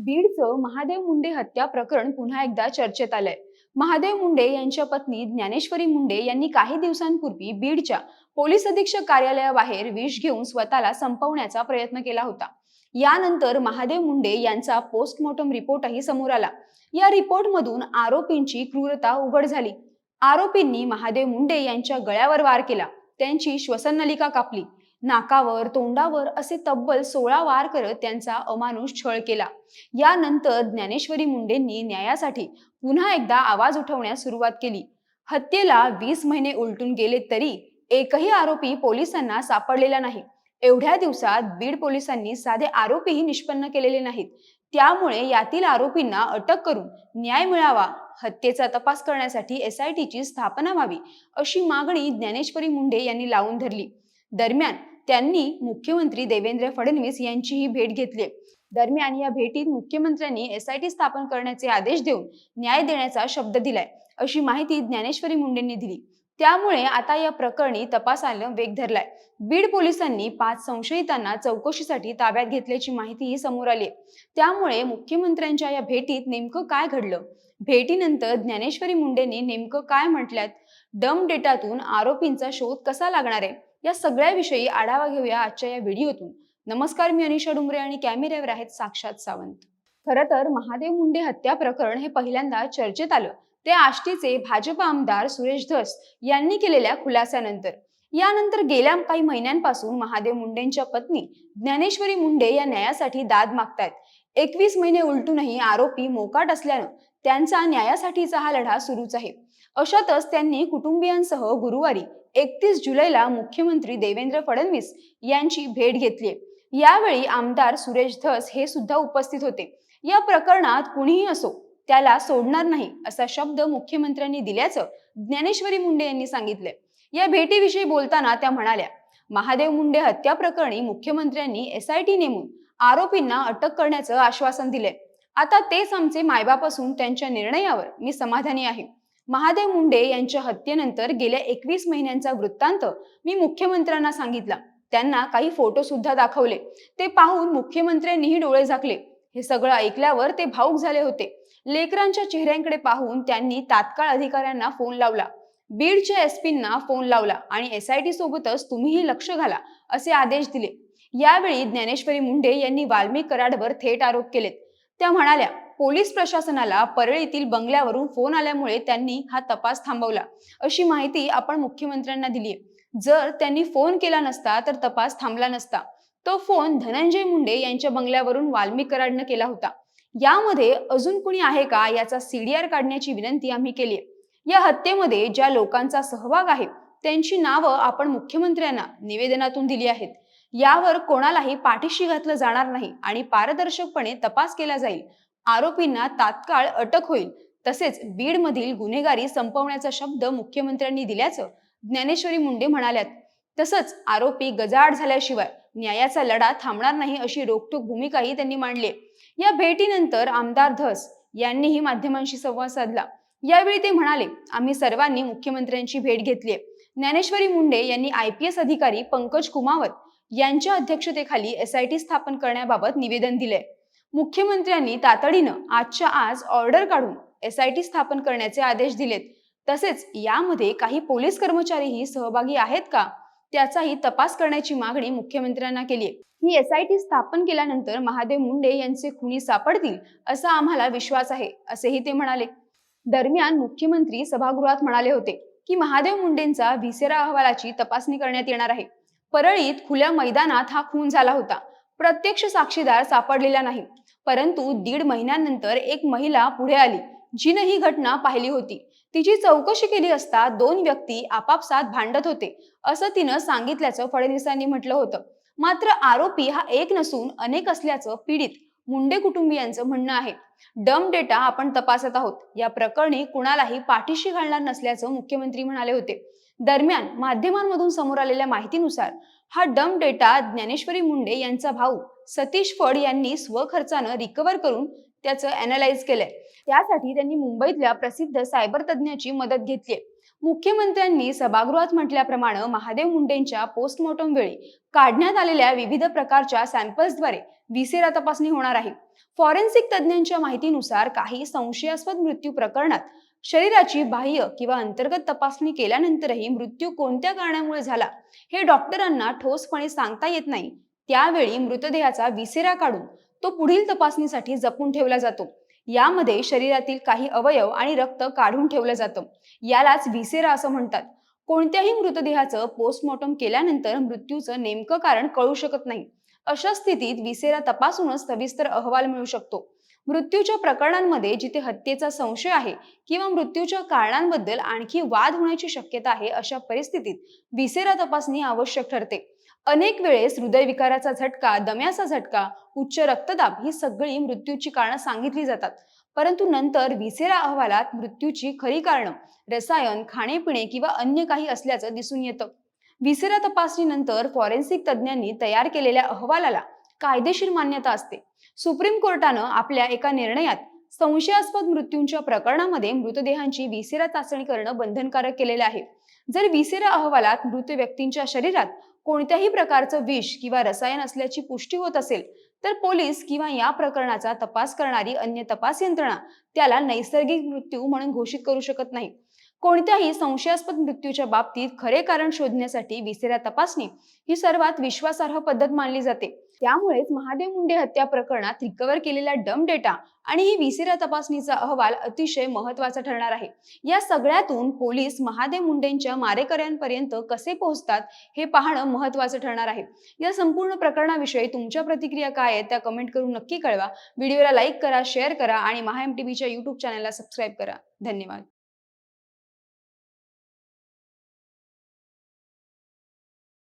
बीडचं महादेव मुंडे हत्या प्रकरण पुन्हा एकदा चर्चेत आलंय. महादेव मुंडे यांच्या पत्नी ज्ञानेश्वरी मुंडे यांनी काही दिवसांपूर्वी बीडच्या पोलीस अधीक्षक कार्यालयाबाहेर विष घेऊन स्वतःला संपवण्याचा प्रयत्न केला होता. यानंतर महादेव मुंडे यांचा पोस्टमॉर्टम रिपोर्टही समोर आला. या रिपोर्टमधून आरोपींची क्रूरता उघड झाली. आरोपींनी महादेव मुंडे यांच्या गळ्यावर वार केला. त्यांची श्वसननलिका कापली. नाकावर तोंडावर असे तब्बल सोळा वार करत त्यांचा अमानुष छळ केला. यानंतर ज्ञानेश्वरी मुंडेंनी न्यायासाठी पुन्हा एकदा आवाज उठवण्यास सुरुवात केली. हत्येला वीस महिने उलटून गेले तरी एकही आरोपी पोलिसांना सापडलेला नाही. एवढ्या दिवसात बीड पोलिसांनी साधे आरोपीही निष्पन्न केलेले नाहीत. त्यामुळे यातील आरोपींना अटक करून न्याय मिळावा हत्येचा तपास करण्यासाठी एस आय स्थापना व्हावी अशी मागणी ज्ञानेश्वरी मुंडे यांनी लावून धरली. दरम्यान त्यांनी मुख्यमंत्री देवेंद्र फडणवीस यांचीही भेट घेतली. दरम्यान या भेटीत मुख्यमंत्र्यांनी एसआयटी स्थापन करण्याचे आदेश देऊन न्याय देण्याचा शब्द दिलाय अशी माहिती ज्ञानेश्वरी मुंडेंनी दिली. त्यामुळे आता या प्रकरणी तपासानं वेग धरलाय. बीड पोलिसांनी पाच संशयितांना चौकशीसाठी ताब्यात घेतल्याची माहितीही समोर आली. त्यामुळे मुख्यमंत्र्यांच्या या भेटीत नेमकं काय घडलं? भेटीनंतर ज्ञानेश्वरी मुंडेंनी नेमकं काय म्हटल्यात? डम डेटातून आरोपींचा शोध कसा लागणार आहे? या सगळ्याविषयी आढावा घेऊया आजच्या या व्हिडिओतून. नमस्कार मी अनिशा डुंगरे आणि कॅमेऱ्यावर आहेत साक्षात सावंत. खरं तर महादेव मुंडे हत्या प्रकरण हे पहिल्यांदा चर्चेत आलं. ते आष्टीचे भाजप आमदार सुरेश धस यांनी केलेल्या खुलास्यानंतर. यानंतर गेल्या काही महिन्यांपासून महादेव मुंडेंच्या पत्नी ज्ञानेश्वरी मुंडे या न्यायासाठी दाद मागतायत. एकवीस महिने उलटूनही आरोपी मोकाट असल्यानं त्यांचा न्यायासाठीचा हा लढा सुरूच आहे. अशातच त्यांनी कुटुंबियांसह गुरुवारी एकतीस जुलैला मुख्यमंत्री देवेंद्र फडणवीस यांची भेट घेतली यावेळी आमदार सुरेश धस हे सुद्धा उपस्थित होते. या प्रकरणात कुणीही असो त्याला सोडणार नाही असा शब्द मुख्यमंत्र्यांनी दिल्याचं ज्ञानेश्वरी मुंडे यांनी सांगितले या भेटीविषयी बोलताना त्या म्हणाल्या महादेव मुंडे हत्या प्रकरणी मुख्यमंत्र्यांनी एसआयटी नेमून आरोपींना अटक करण्याचं आश्वासन दिले आता तेच आमचे मायबाप असून त्यांच्या निर्णयावर मी समाधानी आहे. महादेव मुंडे यांच्या हत्येनंतर गेल्या एकवीस महिन्यांचा वृत्तांत मी मुख्यमंत्र्यांना सांगितला. त्यांना काही फोटो सुद्धा दाखवले. ते पाहून मुख्यमंत्र्यांनीही डोळे झाकले. हे सगळं ऐकल्यावर ते भाऊक झाले होते. लेकरांच्या चेहऱ्यांकडे पाहून त्यांनी तात्काळ अधिकाऱ्यांना फोन लावला. बीडच्या एसपींना फोन लावला आणि एसआयटी सोबतच तुम्हीही लक्ष घाला असे आदेश दिले. यावेळी ज्ञानेश्वरी मुंडे यांनी वाल्मिक कराडवर थेट आरोप केलेत. त्या म्हणाल्या पोलीस प्रशासनाला परळीतील बंगल्यावरून फोन आल्यामुळे त्यांनी हा तपास थांबवला. अशी माहिती आपण मुख्यमंत्र्यांना दिली जर त्यांनी फोन केला नसता तर तपास थांबला नसता. तो फोन धनंजय मुंडे यांच्या बंगल्यावरून वाल्मिक कराडनं केला होता. यामध्ये अजून कुणी आहे का याचा सीडीआर काढण्याची विनंती आम्ही केली या हत्येमध्ये ज्या लोकांचा सहभाग आहे त्यांची नावं आपण मुख्यमंत्र्यांना निवेदनातून दिली आहेत. यावर कोणालाही पाठीशी घातलं जाणार नाही आणि पारदर्शकपणे तपास केला जाईल. आरोपींना तात्काळ अटक होईल. तसेच बीडमधील गुन्हेगारी संपवण्याचा शब्द मुख्यमंत्र्यांनी दिल्याचं ज्ञानेश्वरी मुंडे म्हणाल्यात. तसंच आरोपी गजाआड झाल्याशिवाय न्यायाचा लढा थांबणार नाही अशी रोखठोक भूमिकाही त्यांनी मांडली. या भेटीनंतर आमदार धस यांनीही माध्यमांशी संवाद साधला. यावेळी ते म्हणाले आम्ही सर्वांनी मुख्यमंत्र्यांची भेट घेतली ज्ञानेश्वरी मुंडे यांनी आय पी एस अधिकारी पंकज कुमावत यांच्या अध्यक्षतेखाली एसआयटी स्थापन करण्याबाबत निवेदन दिले मुख्यमंत्र्यांनी तातडीनं आजच्या आज ऑर्डर काढून एसआयटी स्थापन करण्याचे आदेश दिलेत. तसेच यामध्ये काही पोलीस कर्मचारीही सहभागी आहेत का? त्याचाही तपास करण्याची मागणी मुख्यमंत्र्यांना केली ही एसआयटी स्थापन केल्यानंतर महादेव मुंडे यांचे खुनी सापडतील असा आम्हाला विश्वास आहे असेही ते म्हणाले. दरम्यान मुख्यमंत्री सभागृहात म्हणाले होते की महादेव मुंडेंचा व्हिसेरा अहवालाची तपासणी करण्यात येणार आहे. परळीत खुल्या मैदानात हा खून झाला होता. प्रत्यक्ष साक्षीदार सापडलेला नाही. परंतु दीड महिन्यानंतर एक महिला पुढे आली जिने ही घटना पाहिली होती. तिची चौकशी केली असता दोन व्यक्ती आपापसात भांडत होते असं तिनं सांगितल्याचं फडणवीसांनी म्हटलं होतं. मात्र आरोपी हा एक नसून अनेक असल्याचं पीडित मुंडे कुटुंबियांचं म्हणणं आहे. डम डेटा आपण तपासत आहोत. या प्रकरणी कुणालाही पाठीशी घालणार नसल्याचं मुख्यमंत्री म्हणाले होते. दरम्यान माध्यमांमधून समोर आलेल्या माहितीनुसार हा डम डेटा ज्ञानेश्वरी मुंडे यांचा भाऊ सतीश फड यांनी स्वखर्चानं रिकव्हर करून त्याचं अनालाइज केलंय. त्यासाठी त्यांनी मुंबईतल्या प्रसिद्ध सायबर तज्ज्ञाची मदत घेतलीय मुख्यमंत्र्यांनी सभागृहात म्हटल्याप्रमाणे महादेव मुंडेंच्या पोस्टमॉर्टम वेळी काढण्यात आलेल्या विविध प्रकारच्या सॅम्पल्सद्वारे विसेरा तपासणी होणार आहे. फॉरेन्सिक तज्ज्ञांच्या माहितीनुसार काही संशयास्पद मृत्यू प्रकरणात शरीराची बाह्य किंवा अंतर्गत तपासणी केल्यानंतरही मृत्यू कोणत्या कारणामुळे झाला हे डॉक्टरांना ठोसपणे सांगता येत नाही. त्यावेळी मृतदेहाचा विसेरा काढून तो पुढील तपासणीसाठी जपून ठेवला जातो. यामध्ये शरीरातील काही अवयव आणि रक्त काढून ठेवलं जातं. यालाच विसेरा असं म्हणतात. कोणत्याही मृतदेहाचं पोस्टमॉर्टम केल्यानंतर मृत्यूचं नेमकं कारण कळू शकत नाही. अशा स्थितीत विसेरा तपासूनच सविस्तर अहवाल मिळू शकतो. मृत्यूच्या प्रकरणांमध्ये जिथे हत्येचा संशय आहे किंवा मृत्यूच्या कारणांबद्दल आणखी वाद होण्याची शक्यता आहे अशा परिस्थितीत विसेरा तपासणी आवश्यक ठरते. अनेक वेळेस हृदयविकाराचा झटका दम्याचा झटका उच्च रक्तदाब ही सगळी मृत्यूची कारणं सांगितली जातात. परंतु नंतर विसेरा अहवालात मृत्यूची खरी कारणं रसायन खाणेपिणे किंवा अन्य काही असल्याचं दिसून येतं. विसेरा तपासणीनंतर फॉरेन्सिक तज्ज्ञांनी तयार केलेल्या अहवालाला कायदेशीर मान्यता असते. सुप्रीम कोर्टानं आपल्या एका निर्णयात संशयास्पद मृत्यूंच्या प्रकरणामध्ये मृतदेहांची विसेरा चाचणी करणं बंधनकारक केलेलं आहे. जर विसेरा अहवालात मृत व्यक्तींच्या शरीरात कोणत्याही प्रकारचं विष किंवा रसायन असल्याची पुष्टी होत असेल तर पोलीस किंवा या प्रकरणाचा तपास करणारी अन्य तपास यंत्रणा त्याला नैसर्गिक मृत्यू म्हणून घोषित करू शकत नाही. कोणत्याही संशयास्पद मृत्यूच्या बाबतीत खरे कारण शोधण्यासाठी विसेरा तपासणी ही सर्वात विश्वासार्ह पद्धत मानली जाते. त्यामुळेच महादेव मुंडे हत्या प्रकरणात रिकव्हर केलेला डम डेटा आणि ही विसिरा तपासणीचा अहवाल अतिशय महत्त्वाचा ठरणार आहे. या सगळ्यातून पोलीस महादेव मुंडेंच्या मारेकऱ्यांपर्यंत कसे पोहोचतात हे पाहणं महत्वाचं ठरणार आहे. या संपूर्ण प्रकरणाविषयी तुमच्या प्रतिक्रिया काय आहेत त्या कमेंट करून नक्की कळवा. व्हिडिओला लाईक करा शेअर करा आणि महा एम टीव्हीच्या युट्यूब चॅनलला सबस्क्राईब करा. धन्यवाद.